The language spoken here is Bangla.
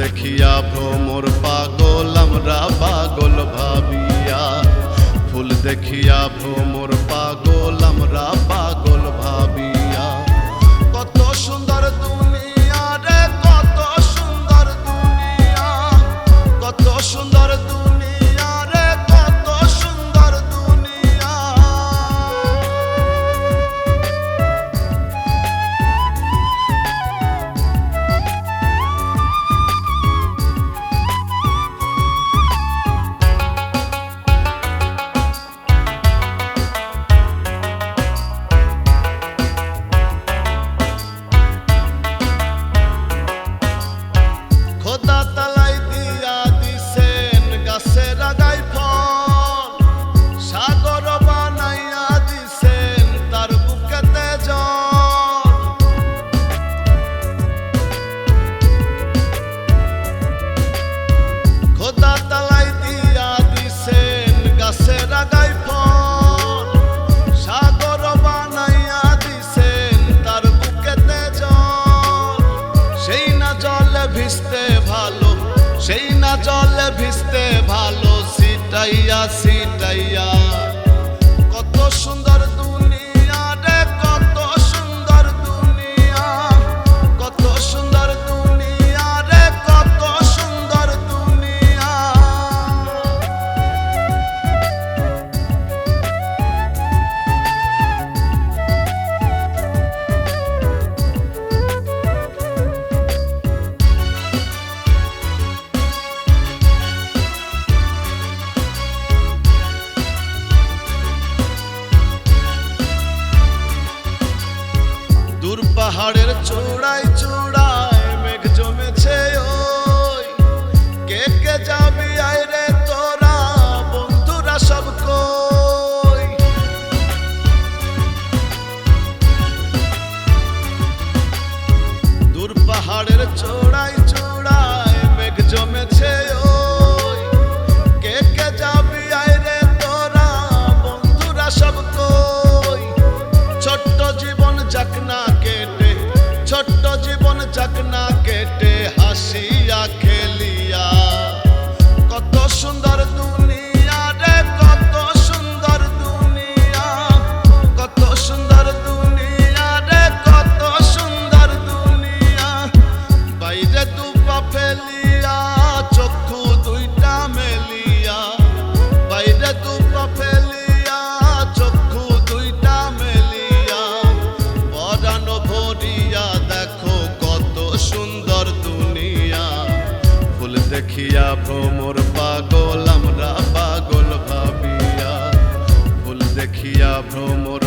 দেখিয়া ভ্রমর পাগল আমরা পাগল ভাবিয়া। ফুল দেখিয়া ভ্রমর পাগল আমরা ভালো। সেই না জলে ভিজতে ভালো সিটাইয়া সিটাইয়া কত সুন্দর পাহাড়ের চূড়ায় চূড়ায় মেঘ জমেছে ওই। কে কে যাবি আয় রে তোরা, বন্ধুরা সব কই? দূর পাহাড়ের চূড়ায় দেখিয়া ভ্রমর পাগল আমরা পাগল ভাবিয়া। ফুল দেখিয়া ভ্রমর